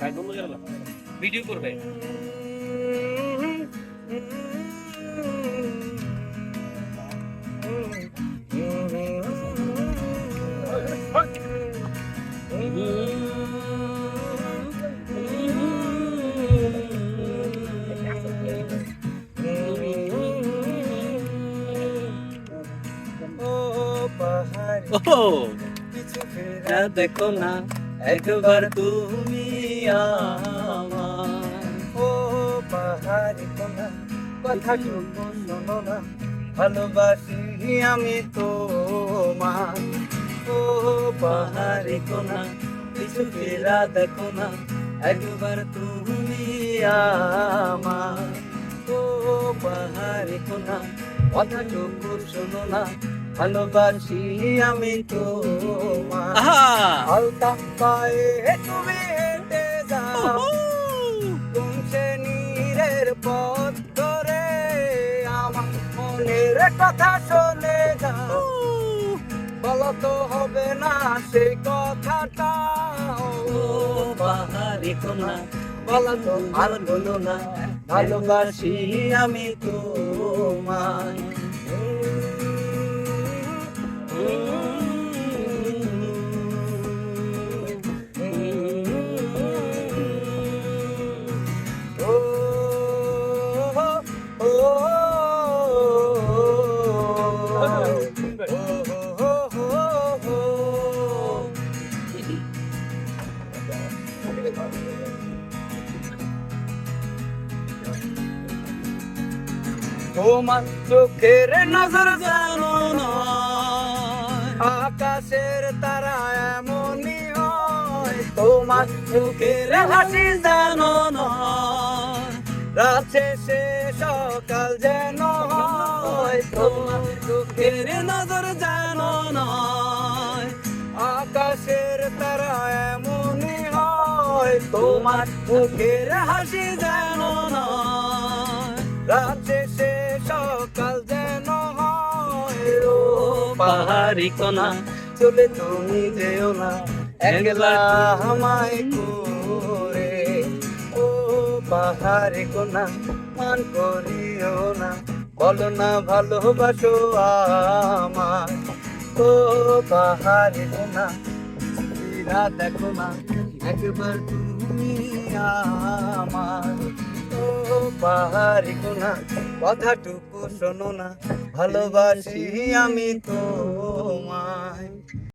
ভাই বন্ধ করে। ভিডিও করবে। ও পাহাড়ি ও কিছু ফেরা দেখো না। একবার তুমি আমার, ও পাহাড়ি কোনা, কথা শোনো না? ভালোবাসি আমি তোমার ও পাহাড়ি কোনা, কিছু ফেরা দেখো না। একবার তুমি আমার, ও পাহাড়ি কোনা কথাটুকু শোনো না। ভালোবাসি আমি তোমার আলতা পায়ে তুমি হেঁটে যাও। তুমছে নীরের পথ ধরে আমার মনের কথা শোনে যাও। বলো তো হবে না সেই কথাটা? পাহাড়ি কোনা বলো তো আর বলো না ভালোবাসি আমি তোমায়। তোমার চোখের নজর জানো না আকাশের তারা এমনই হয়। তোমার চোখের হাসি জানো না রাত শেষে সকাল যেন হয়। তোমার চোখের নজর জানো না আকাশের তারা তোমার মুখের হাসি যেন রাত শেষে সকাল যেন পাহাড়ি কোনা চলে তুমি যেও না, একলা আমায় করে ও পাহাড়ে কোনা মান করিও না, বলো না ভালোবাসো আমার ও পাহাড়ে কোনা দেখো না, একবার তুমি আমার। ও পাহাড়ি কোনা কথাটুকু শোনো না ভালোবাসি আমি তোমায়।